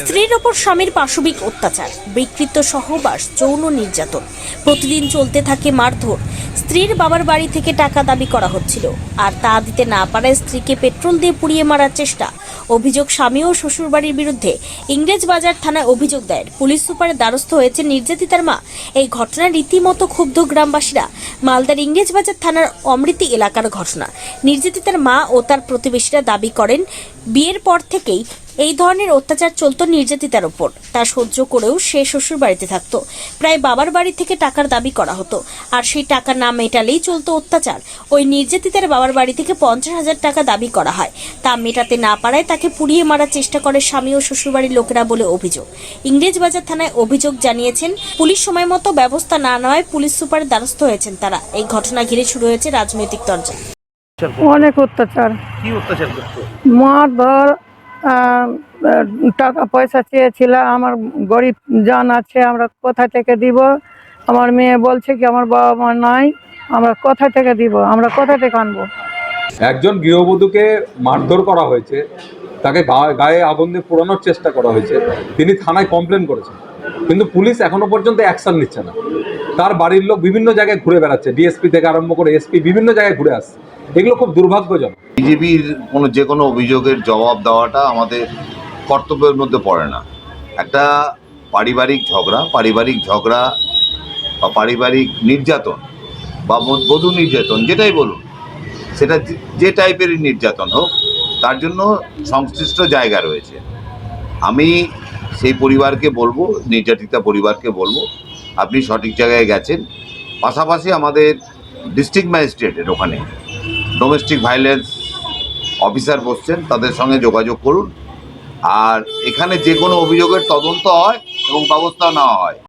স্ত্রীর ওপর স্বামীর পাশবিক অত্যাচার, বিকৃত সহবাস, যৌন নির্যাতন। প্রতিদিন চলতে থাকে মারধর। স্ত্রীর বাবার বাড়ি থেকে টাকা দাবি করা হচ্ছিল। আর তা দিতে না পারায় স্ত্রীকে পেট্রোল দিয়ে পুড়িয়ে মারার চেষ্টা। অভিযোগ স্বামী ও শ্বশুরবাড়ির বিরুদ্ধে ইংরেজ বাজার থানায় অভিযোগ দেয়। পুলিশ সুপারের দ্বারস্থ হয়েছে নির্যাতিতার মা। এই ঘটনায় রীতিমতো ক্ষুব্ধ গ্রামবাসীরা। মালদার ইংরেজ বাজার থানার অমৃতি এলাকার ঘটনা। নির্যাতিতার মা ও তার প্রতিবেশীরা দাবি করেন, বিয়ের পর থেকেই এই ধরনের অত্যাচার চলতো নির্যাতিতার ওপর। তা সহ্য করেও সে শ্বশুর বাড়িতে থাকতো। প্রায় বাবার বাড়ি থেকে টাকার দাবি করা হতো। আর সেই টাকা না মেটালেই চলতো অত্যাচার। ওই নির্যাতিতার বাবার বাড়ি থেকে পঞ্চাশ হাজার টাকা দাবি করা হয়। তা মেটাতে না পারায় তাকে পুড়িয়ে মারার চেষ্টা করে স্বামী ও শ্বশুরবাড়ির লোকেরা বলে অভিযোগ। ইংরেজবাজার থানায় অভিযোগ জানিয়েছেন পুলিশ সময় মতো ব্যবস্থা না নেওয়ায় পুলিশ সুপারের দ্বারস্থ হয়েছেন তারা। এই ঘটনা ঘিরে শুরু হয়েছে রাজনৈতিক তর্জা। অনেক অত্যাচার। কি অত্যাচার করতো মারধর টাকা পয়সা চেয়েছিল, আমার গরিব জান আছে, আমরা কোথা থেকে দিব? আমার মেয়ে বলছে কি, আমার বাবা মা নাই, আমরা কোথা থেকে দিব? আমরা কোথা থেকে আনব? একজন গৃহবধূকে মারধর করা হয়েছে, তাকে গায়ে আগুন দিয়ে পোড়ানোর চেষ্টা করা হয়েছে, তিনি থানায় কমপ্লেন করেছেন, কিন্তু পুলিশ এখনও পর্যন্ত অ্যাকশন নিচ্ছে না। তার বাড়ির লোক বিভিন্ন জায়গায় ঘুরে বেড়াচ্ছে ডিএসপি থেকে আরম্ভ করে এসপি বিভিন্ন জায়গায় ঘুরে আসছে, এগুলো খুব দুর্ভাগ্যজনক। বিজেপির কোনো যে কোনো অভিযোগের জবাব দেওয়াটা আমাদের কর্তব্যের মধ্যে পড়ে না। একটা পারিবারিক ঝগড়া পারিবারিক ঝগড়া বা পারিবারিক নির্যাতন বা বধূ নির্যাতন, যেটাই বলুন, সেটা যে- যে টাইপেরই নির্যাতন হোক, তার জন্য সংশ্লিষ্ট জায়গা রয়েছে। আমি সেই পরিবারকে বলব, নির্যাতিতা পরিবারকে বলব, আপনি সঠিক জায়গায় গেছেন। পাশাপাশি আমাদের ডিস্ট্রিক্ট ম্যাজিস্ট্রেটের ওখানে ডোমেস্টিক ভাইলেন্স অফিসার বসছেন, তাদের সঙ্গে যোগাযোগ করুন। আর এখানে যে কোনো অভিযোগের তদন্ত হয় এবং ব্যবস্থা নেওয়া হয়।